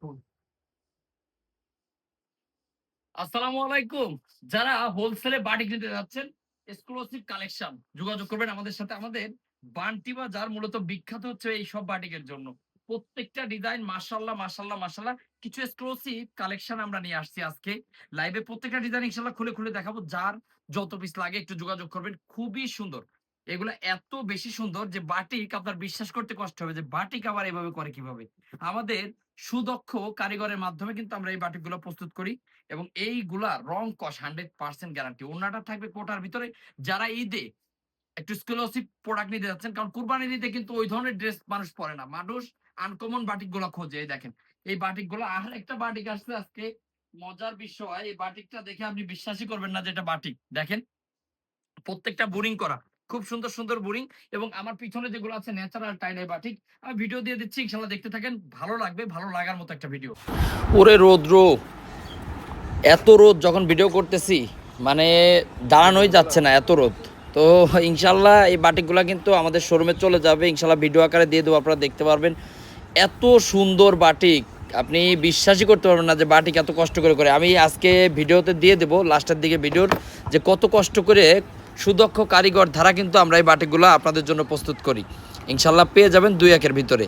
দেখুন আসসালামু আলাইকুম। যারা হোলসেলে বাটিক নিতে যাচ্ছেন এক্সক্লুসিভ কালেকশন যোগাযোগ করবেন আমাদের সাথে। আমাদের বান্টি বাজার মূলত বিখ্যাত হচ্ছে এই সব বাটিকের জন্য। প্রত্যেকটা ডিজাইন মাশাল্লাহ মাশাল্লাহ মাশাল্লাহ কিছু এক্সক্লুসিভ কালেকশন আমরা নিয়ে আসছি আজকে। লাইভে প্রত্যেকটা ডিজাইন ইনশাল্লাহ খুলে খুলে দেখাবো। যার যত পিস লাগে একটু যোগাযোগ করবেন। খুবই সুন্দর। এগুলো এত বেশি সুন্দর যে বাটিক আপনার বিশ্বাস করতে কষ্ট হবে যে বাটিক আবার এভাবে করে কীভাবে? আমাদের সুদক্ষ কারিগরের মাধ্যমে কিন্তু আমরা এই বাটিকগুলো প্রস্তুত করি এবং এইগুলা রং কস হান্ড্রেড পার্সেন্ট গ্যারান্টি। অন্যটা থাকবে কোটার ভিতরে। যারা ঈদে একটু এক্সক্লুসিভ প্রোডাক্ট নিতে যাচ্ছেন, কারণ কুরবানির ঈদে কিন্তু ওই ধরনের ড্রেস মানুষ পরে না। মানুষ আনকমন বাটিকগুলা খোঁজে, এই দেখেন। এই বাটিকগুলো আর একটা বাটিক আসছে আজকে, মজার বিষয়, এই বাটিকটা দেখে আপনি বিশ্বাসই করবেন না যে এটা বাটিক। দেখেন, প্রত্যেকটা বোরিং করা। খুব সুন্দর সুন্দর বোরিং এবং আমার পিছনে যেগুলো আছে ন্যাচারাল টাইলাই বাটিক আমি ভিডিও দিয়ে দিচ্ছি, ইনশাল্লাহ দেখতে থাকেন। ভালো লাগবে, ভালো লাগার মতো একটা ভিডিও ওরে রৌদ্র, এত রোদ যখন ভিডিও করতেছি মানে দাঁড়ানোই যাচ্ছে না এত রোদ। তো ইনশাল্লাহ এই বাটিকগুলো কিন্তু আমাদের শোরুমে চলে যাবে, ইনশাল্লাহ ভিডিও আকারে দিয়ে দেবো, আপনারা দেখতে পারবেন। এত সুন্দর বাটিক, আপনি বিশ্বাসই করতে পারবেন না যে বাটিক এত কষ্ট করে করে। আমি আজকে ভিডিওতে দিয়ে দেবো লাস্টের দিকে ভিডিওর যে কত কষ্ট করে সুদক্ষ কারিগর ধারা কিন্তু আমরা এই বাটিকগুলো আপনাদের জন্য প্রস্তুত করি। ইনশাল্লাহ পেয়ে যাবেন দুই একের ভিতরে।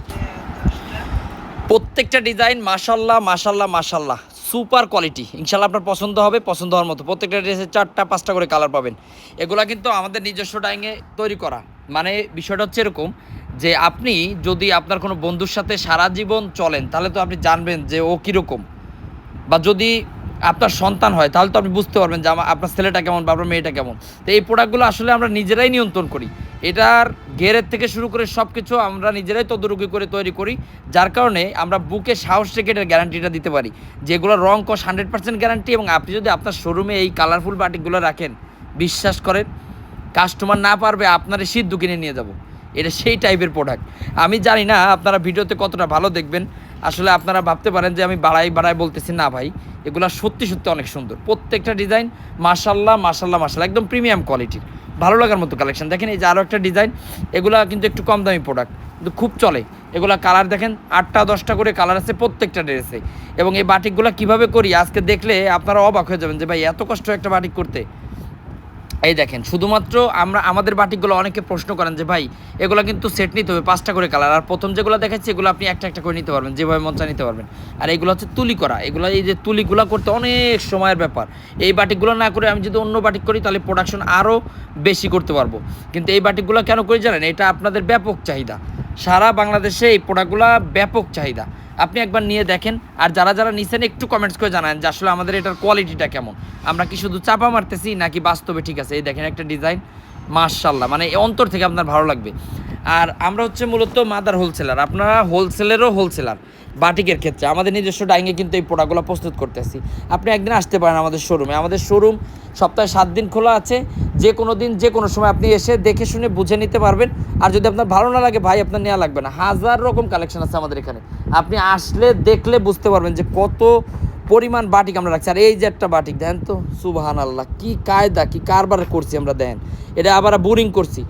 প্রত্যেকটা ডিজাইন মাশাল্লাহ মাশাল্লাহ মাশাল্লাহ সুপার কোয়ালিটি। ইনশাল্লাহ আপনার পছন্দ হবে, পছন্দ হওয়ার মতো। প্রত্যেকটা ড্রেসে চারটা, পাঁচটা করে কালার পাবেন। এগুলা কিন্তু আমাদের নিজস্ব ডাইংয়ে তৈরি করা। মানে বিষয়টা হচ্ছে এরকম যে আপনি যদি আপনার কোনো বন্ধুর সাথে সারা জীবন চলেন, তাহলে তো আপনি জানবেন যে ও কীরকম। বা যদি আপনার সন্তান হয়, তাহলে তো আপনি বুঝতে পারবেন যে আমার আপনার ছেলেটা কেমন বা আপনার মেয়েটা কেমন। তো এই প্রোডাক্টগুলো আসলে আমরা নিজেরাই নিয়ন্ত্রণ করি। এটার গেরের থেকে শুরু করে সব কিছু আমরা নিজেরাই তদারকি করে তৈরি করি, যার কারণে আমরা বুকে সাহস রেখে এটার গ্যারান্টিটা দিতে পারি। যেগুলো রং কস হান্ড্রেড পার্সেন্ট গ্যারান্টি এবং আপনি যদি আপনার শোরুমে এই কালারফুল বাটিকগুলো রাখেন, বিশ্বাস করেন কাস্টমার না পারবে আপনার সিদ্ধ কিনে নিয়ে যাব। এটা সেই টাইপের প্রোডাক্ট আমি জানি না আপনারা ভিডিওতে কতটা ভালো দেখবেন। আসলে আপনারা ভাবতে পারেন যে আমি বাড়াই বাড়াই বলতেছি, না ভাই, এগুলো সত্যি সত্যি অনেক সুন্দর। প্রত্যেকটা ডিজাইন মাশাল্লাহ মাশাল্লাহ মাশাল্লাহ একদম প্রিমিয়াম কোয়ালিটির ভালো লাগার মতো কালেকশন দেখেন এই যে আরও একটা ডিজাইন এগুলা কিন্তু একটু কম দামি প্রোডাক্ট কিন্তু খুব চলে। এগুলা কালার দেখেন, আটটা দশটা করে কালার আছে প্রত্যেকটা ড্রেসে এবং এই বাটিকগুলো কীভাবে করি, আজকে দেখলে আপনারা অবাক হয়ে যাবেন যে ভাই, এত কষ্ট একটা বাটিক করতে। এই দেখেন, শুধুমাত্র আমরা, আমাদের বাটিকগুলো অনেকে প্রশ্ন করেন যে, ভাই, এগুলো কিন্তু সেট নিতে হবে পাঁচটা করে কালার আর প্রথম যেগুলো দেখাচ্ছি, এগুলো আপনি একটা একটা করে নিতে পারবেন, যেভাবে মঞ্চা নিতে পারবেন। আর এগুলো হচ্ছে তুলি করা, এগুলো, এই যে তুলিগুলো করতে অনেক সময়ের ব্যাপার। এই বাটিকগুলো না করে আমি যদি অন্য বাটিক করি, তাহলে প্রোডাকশন আরও বেশি করতে পারব। কিন্তু এই বাটিকগুলো কেন করে জানেন? এটা আপনাদের ব্যাপক চাহিদা। সারা বাংলাদেশে এই প্রোডাক্টগুলো ব্যাপক চাহিদা। আপনি একবার নিয়ে দেখেন, আর যারা যারা নিছেন, একটু কমেন্টস করে জানান যে আসলে আমাদের এটার কোয়ালিটিটা কেমন। আমরা কি শুধু চাপা মারতেছি, নাকি বাস্তবে ঠিক আছে? এই দেখেন একটা ডিজাইন মার্শাল্লাহ মানে অন্তর থেকে আপনার ভালো লাগবে। আর আমরা হচ্ছে মূলত মাদার হোলসেলার আপনারা হোলসেলেরও হোলসেলার বাটিকের ক্ষেত্রে। আমাদের নিজস্ব ডাইংয়ে কিন্তু এই প্রোডাক্টগুলো প্রস্তুত করতেছি। আপনি একদিন আসতে পারেন আমাদের শোরুমে আমাদের শোরুম সপ্তাহে সাত দিন খোলা আছে। যে কোনো দিন, যে কোনো সময় আপনি এসে দেখে শুনে বুঝে নিতে পারবেন। আর যদি আপনার ভালো না লাগে, ভাই, আপনার নেওয়া লাগবে না। হাজার রকম কালেকশন আছে আমাদের এখানে। আপনি আসলে দেখলে বুঝতে পারবেন যে কত পরিমাণ বাটিক আমরা রাখছি। আর এই যে একটা বাটিক, দেন তো সুবাহান আল্লাহ কী কায়দা, কী কারবার করছি আমরা, দেন। এটা আবার বোরিং করছি।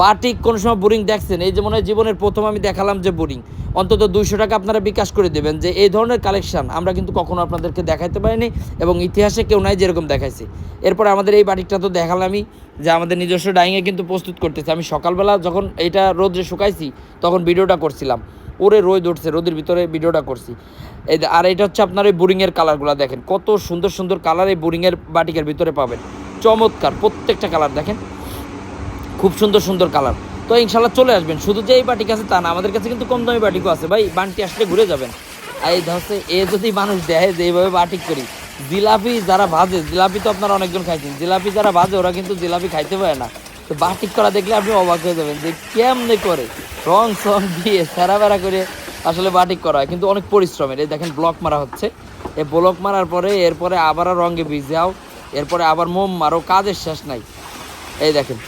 বাটিক কোনো সময় বোরিং দেখছেন? এই যে মনে হয় জীবনের প্রথম আমি দেখালাম যে বোরিং অন্তত দুইশো টাকা আপনারা বিকাশ করে দেবেন যে এই ধরনের কালেকশান আমরা কিন্তু কখনো আপনাদেরকে দেখাইতে পারিনি এবং ইতিহাসে কেউ নাই যেরকম দেখাইছে। এরপর আমাদের এই বাটিকটা তো দেখালামই যে আমাদের নিজস্ব ডাইংয়ে কিন্তু প্রস্তুত করতেছে। আমি সকালবেলা যখন এটা রোদ্রে শুকাইছি, তখন ভিডিওটা করছিলাম। ওরে রোদ উঠছে, রোদের ভিতরে ভিডিওটা করছি। এই আর এটা হচ্ছে আপনার ওই বোরিংয়ের কালারগুলো দেখেন। কত সুন্দর সুন্দর কালার এই বোরিংয়ের বাটিকের ভিতরে পাবেন। চমৎকার, প্রত্যেকটা কালার দেখেন। খুব সুন্দর সুন্দর কালার। তো ইনশাল্লাহ চলে আসবেন। শুধু যে এই বাটিক আছে তা না, আমাদের কাছে কিন্তু কম দামি বাটিকও আছে। ভাই, বানটি আসলে ঘুরে যাবেন। আর এই ধরছে, এ যদি মানুষ দেয় যে এইভাবে বাটিক করি, জিলাপি যারা ভাজে, জিলাপি তো আপনারা অনেকজন খাইছেন, জিলাপি যারা ভাজে, ওরা কিন্তু জিলাপি খাইতে পারে না। তো বাটিক করা দেখলে আপনি অবাক হয়ে যাবেন যে কেমনে করে রং, সং দিয়ে সেরা বেড়া করে আসলে বাটিক করা হয়। কিন্তু অনেক পরিশ্রমের। এই দেখেন, ব্লক মারা হচ্ছে। এই ব্লক মারার পরে, এরপরে আবার রঙে ভিজাও, এরপরে আবার মোম মারো, কাজের শেষ নাই। এই দেখেন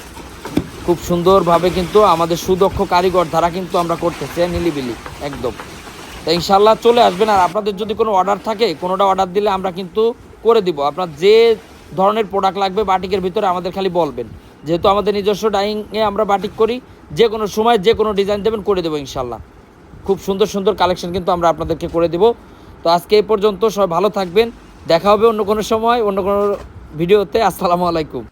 খুব সুন্দরভাবে কিন্তু আমাদের সুদক্ষ কারিগর দ্বারা কিন্তু আমরা করতেছি, নিলিবিলি, একদম। তো ইনশাল্লাহ চলে আসবেন, আর আপনাদের যদি কোনো অর্ডার থাকে, কোনোটা অর্ডার দিলে আমরা কিন্তু করে দিব। আপনার যে ধরনের প্রোডাক্ট লাগবে বাটিকের ভিতরে আমাদের খালি বলবেন। যেহেতু আমাদের নিজস্ব ডাইংয়ে আমরা বাটিক করি, যে কোনো সময় যে কোনো ডিজাইন দেবেন, করে দেবো ইনশাল্লাহ খুব সুন্দর সুন্দর কালেকশন কিন্তু আমরা আপনাদেরকে করে দেবো। তো আজকে এই পর্যন্ত সবাই ভালো থাকবেন। দেখা হবে অন্য কোনো সময়, অন্য কোনো ভিডিওতে। আসসালামু আলাইকুম।